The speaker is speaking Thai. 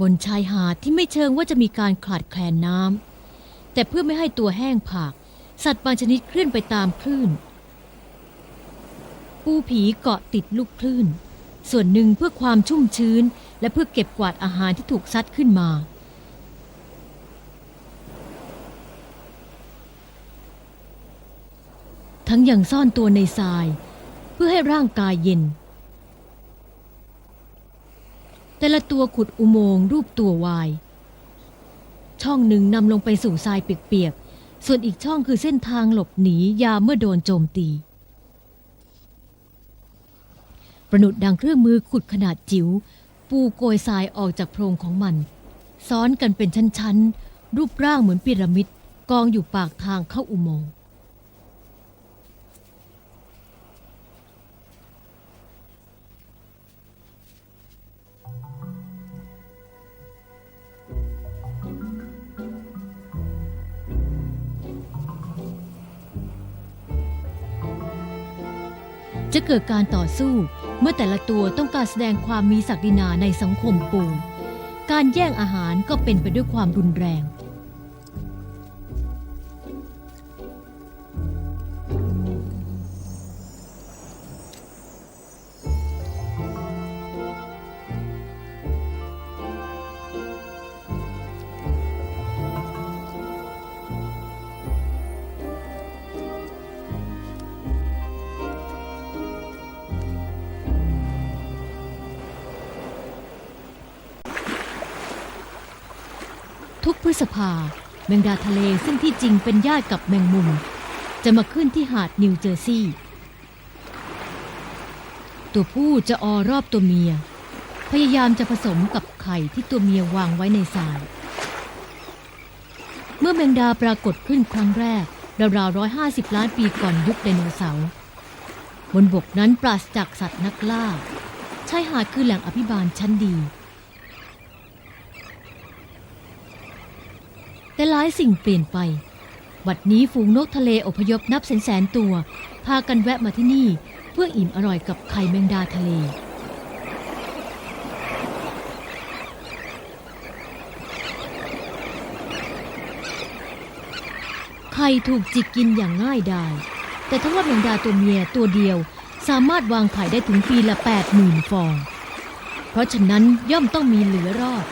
บนชายหาดที่ไม่เชิงว่าจะมีการขาดแคลนน้ำแต่เพื่อไม่ให้ตัวแห้งผาก สัตว์บางชนิดเคลื่อนไปตามคลื่น ปูผีเกาะติดลูกคลื่น ส่วนหนึ่งเพื่อความชุ่มชื้น และเพื่อเก็บกวาดอาหารที่ถูกซัดขึ้นมา ทั้งยังซ่อนตัวในทราย เพื่อให้ร่างกายเย็น แต่ละตัวขุดอุโมงค์รูปตัววาย ช่องหนึ่งนำลงไปสู่ทรายเปียกๆ ส่วนอีกช่องคือเส้นทางหลบหนียาเมื่อโดนโจมตี ประนุดดังเครื่องมือขุดขนาดจิ๋ว ปูโกยทรายออกจากโพรงของมัน ซ้อนกันเป็นชั้นๆ รูปร่างเหมือนพีระมิดกองอยู่ปากทางเข้าอุโมงค์ จะเกิดการต่อสู้เมื่อแต่ละตัวต้องการแสดงความมีศักดินาในสังคมปู การแย่งอาหารก็เป็นไปด้วยความรุนแรง ทุกพฤษภา แมงดาทะเลซึ่งที่จริงเป็นญาติกับแมงมุม จะมาขึ้นที่หาดนิวเจอร์ซีย์ตัวผู้จะออรอบตัวเมีย พยายามจะผสมกับไข่ที่ตัวเมียวางไว้ในทราย เมื่อแมงดาปรากฏขึ้นครั้งแรก ราวๆร้อยห้าสิบล้านปีก่อนยุคไดโนเสาร์บนบกนั้นปราศจากสัตว์นักล่าชายหาดคือแหล่งอภิบาลชั้นดี แต่หลายสิ่งเปลี่ยนไป บัดนี้ฝูงนกทะเลอพยพนับแสนแสนตัว พากันแวะมาที่นี่ เพื่ออิ่มอร่อยกับไข่แมงดาทะเล ไข่ถูกจิกกินอย่างง่ายดาย แต่ถ้าว่าแมงดาตัวเมียตัวเดียวสามารถวางไข่ได้ถึงปีละ8 0,000 ฟอง เพราะฉะนั้นย่อมต้องมีเหลือรอด